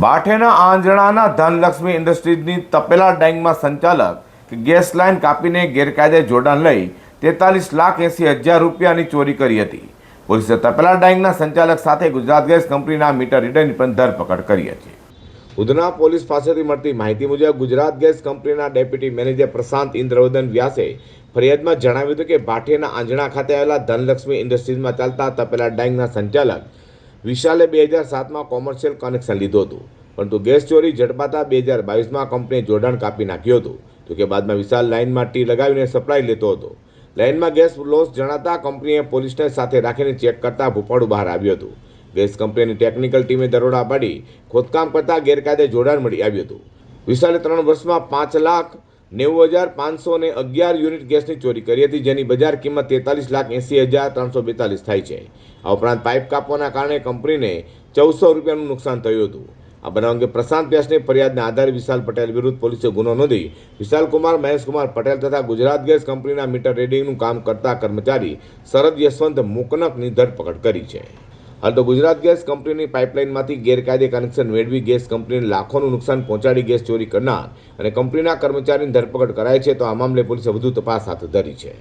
બાઠેના આંજણાના ધનલક્ષ્મી ઇન્ડસ્ટ્રીઝની તપેલા ડાઇંગમાં સંચાલક gas line કાપીને ગેરકાયદે જોડાણ લઈ તેતાલીસ લાખ એંસી હજાર રૂપિયાની ચોરી કરી હતી. પોલીસે તપેલા ડાઇંગના સંચાલક સાથે ગુજરાત ગેસ કંપનીના મીટર રીડરની પણ ધરપકડ કરી હતી. ઉધના પોલીસ પાસેથી મળતી માહિતી મુજબ ગુજરાત ગેસ કંપનીના ડેપ્યુટી મેનેજર પ્રશાંત ઇન્દ્રવર્ધન વ્યાસે ફરિયાદમાં જણાવ્યું હતું કે ભાટિયાના આંજણા ખાતે આવેલા ધનલક્ષ્મી ઇન્ડસ્ટ્રીઝમાં ચાલતા તપેલા ડાઇંગના સંચાલક વિશાલે બે હજાર સાતમાં કોમર્શિયલ કનેક્શન લીધું હતું. પરંતુ ગેસ ચોરી ઝડપાતા બે હજાર બાવીસમાં કંપનીએ જોડાણ કાપી નાખ્યું હતું. તો કે બાદમાં વિશાલ લાઇનમાં ટી લગાવીને સપ્લાય લેતો હતો. લાઇનમાં ગેસ લોસ જણાતા કંપનીએ પોલીસને સાથે રાખીને ચેક કરતા ભૂપાડું બહાર આવ્યું હતું. ગેસ કંપનીની ટેકનિકલ ટીમે દરોડા પાડી ખોદકામ કરતા ગેરકાયદે જોડાણ મળી આવ્યું હતું. વિશાલે ત્રણ વર્ષમાં પાંચ લાખ નેવું હજાર પાંચસો ને અગિયાર યુનિટ ગેસની ચોરી કરી હતી, જેની બજાર કિંમત તેતાલીસ લાખ એંસી હજાર ત્રણસો બેતાલીસ થાય છે. આ ઉપરાંત પાઇપ કાપવાના કારણે કંપનીને ચૌદસો રૂપિયાનું નુકસાન થયું હતું. આ બનાવ અંગે પ્રશાંત વ્યાસની ફરિયાદના આધારે વિશાલ પટેલ વિરુદ્ધ પોલીસે ગુનો નોંધી વિશાલ કુમાર મહેશકુમાર પટેલ તથા ગુજરાત ગેસ કંપનીના મીટર રીડિંગનું કામ કરતા કર્મચારી શરદ યશવંત મુકનકની ધરપકડ કરી છે. હાલ તો ગુજરાત ગેસ કંપનીની પાઇપલાઇનમાંથી ગેરકાયદે કનેક્શન મેળવી ગેસ કંપનીને લાખોનું નુકસાન પહોંચાડી ગેસ ચોરી કરનાર અને કંપનીના કર્મચારીની ધરપકડ કરાઈ છે, તો આ મામલે પોલીસે વધુ તપાસ હાથ ધરી છે.